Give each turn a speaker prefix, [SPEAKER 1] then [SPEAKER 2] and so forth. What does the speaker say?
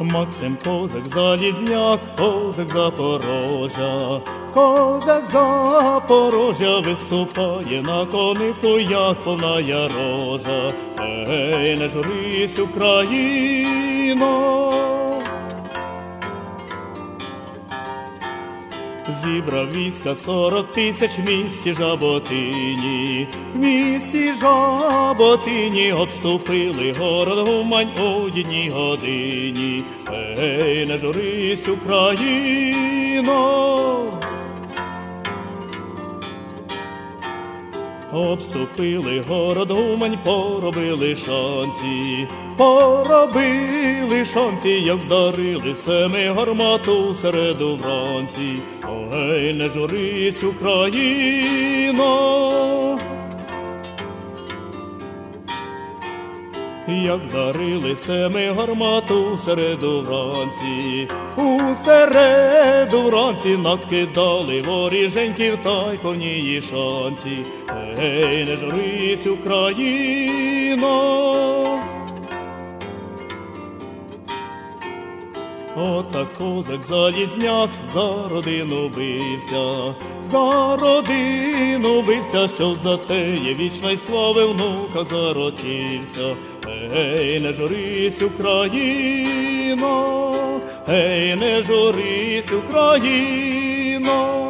[SPEAKER 1] Максим козак залізняк, козак Запорожа, козак Запорожа виступає на кони як повна ярожа. Ей, не журись, Україно! Зібрав війська сорок тисяч в місті Жаботині, в місті Жаботині обступили город Гумань у одній годині. Ей, не журись, Україно! Обступили город Гумань, поробили шанці, поробили шанці, як вдарили семи гармату середу вранці. Ой, не журись, Україно! Як дарили семи гармату середу вранці, у середу вранці накидали воріженьків та й повнії шанці. Ей, не журись, Україно! Отак козак залізняк за родину бився, за родину бився, що за теє вічної слави внука зарочився. Ей, не журись, Україно, ей, не журись, Україно.